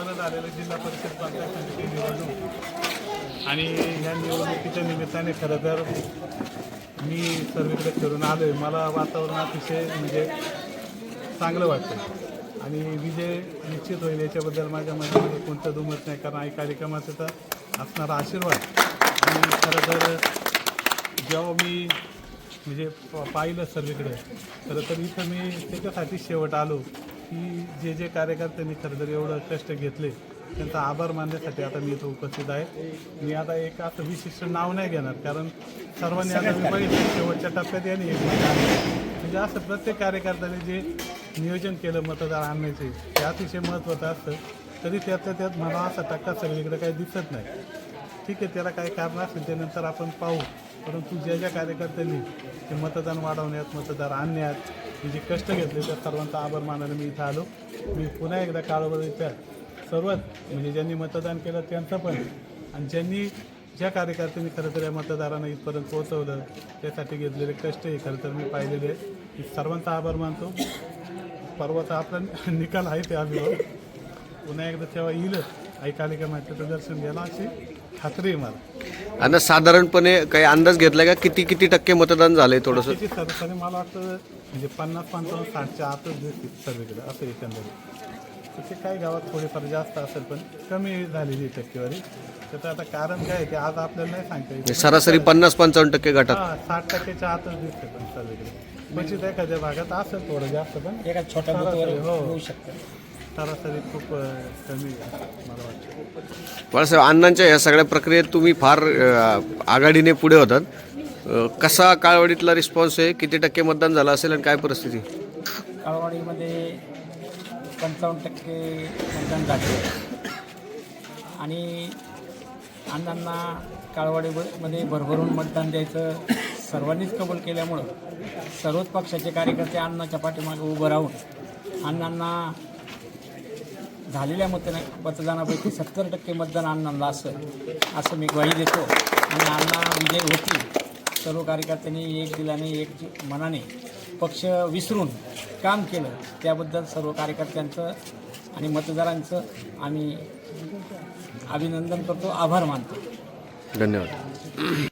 परत झालेलं जिल्हा परिषद पंचायत समिती निवडणूक. आणि या निवडणुकीच्या निमित्ताने खरं तर मी सर्वीकडे फिरून आलो आहे मला वातावरण अतिशय म्हणजे चांगलं वाटतं आणि विजय निश्चित होईल याच्याबद्दल माझ्या मनामध्ये कोणतं दुमत नाही कारण आई कार्यक्रमाचा तर असणारा आशीर्वाद. आणि खरं तर जेव्हा मी म्हणजे प- पाहिलं सर्वीकडे खरं तर इथं मी त्याच्यासाठी शेवट आलो. की जे जे कार्यकर्त्यांनी खरं तर एवढं कष्ट घेतले त्यांचा आभार मानण्यासाठी आता मी इथं उपस्थित आहे. मी आता एक असं विशिष्ट नाव नाही घेणार कारण सर्वांनी आता मी बघितलं शेवटच्या टप्प्यात यांनी एक. म्हणजे असं प्रत्येक कार्यकर्त्याने जे नियोजन केलं मतदार आणण्याचे ते अतिशय महत्त्वाचं असतं. तरी त्यातल्या त्यात मला असा टक्का सगळीकडे काही दिसत नाही. ठीक आहे त्याला काही कारण असेल त्यानंतर आपण पाहू. परंतु ज्या ज्या कार्यकर्त्यांनी ते मतदान वाढवण्यात मतदार आणण्यात मी जे कष्ट घेतले त्या सर्वांचा आभार मानायला मी इथं आलो. मी पुन्हा एकदा काळवळीच्या सर्वात म्हणजे ज्यांनी मतदान केलं त्यांचं पण आणि ज्यांनी ज्या कार्यकर्त्यांनी खरं तर या मतदारांना इथपर्यंत पोहोचवलं त्यासाठी घेतलेले कष्ट हे खरं तर मी पाहिलेले मी सर्वांचा आभार मानतो. पर्वाचा आपला निकाल आहे ते अभिभाव पुन्हा एकदा तेव्हा येईलच ऐकाले का माहिती दर्शन घ्यायला अशी खात्री आहे मला. आणि साधारणपणे काही अंदाज घेतलाय का? किती किती टक्के मतदान झालंय थोडंसं? त्याची सरासरी मला वाटतं म्हणजे पन्नास पंचावन्न साठच्या आतच दिसतील सर्वीकडे असं एकंदरीत. तसे काही गावात थोडीफार जास्त असेल पण कमी झालेली आहे टक्केवारी. त्याचं आता कारण काय आहे ते आज आपल्याला नाही सांगता येत. सरासरी पन्नास पंचावन्न टक्के गटात. हा साठ टक्क्याच्या आतच दिसते पण सर्वीकडे. क्वचित एखाद्या भागात असेल थोडं जास्त पण. एका छोट्या सरासरी बुथवर हो. होऊ शकतं. सरासरी खूप कमी आहे मला वाटतं. बाळासाहेब अण्णांच्या या सगळ्या प्रक्रियेत तुम्ही फार अ, आघाडीने पुढे होतात. अ, कसा काळवडीतला रिस्पॉन्स आहे? किती टक्के मतदान झालं असेल आणि काय परिस्थिती? काळवाडीमध्ये पंचावन्न टक्के मतदान झाले आणि अण्णांना काळवाडीमध्ये भरभरून मतदान द्यायचं सर्वांनीच कबूल केल्यामुळं सर्वच पक्षाचे कार्यकर्ते अण्णाच्या पाठीमागे उभं राहून अण्णांना झालेल्या मत मतदानापैकी सत्तर टक्के मतदान अण्णांना असं असं मी ग्वाही देतो. आणि अण्णा विजय होती सर्व कार्यकर्त्यांनी एक दिलाने एक मनाने पक्ष विसरून काम केलं. त्याबद्दल सर्व कार्यकर्त्यांचं आणि मतदारांचं आम्ही अभिनंदन करतो. आभार मानतो. धन्यवाद.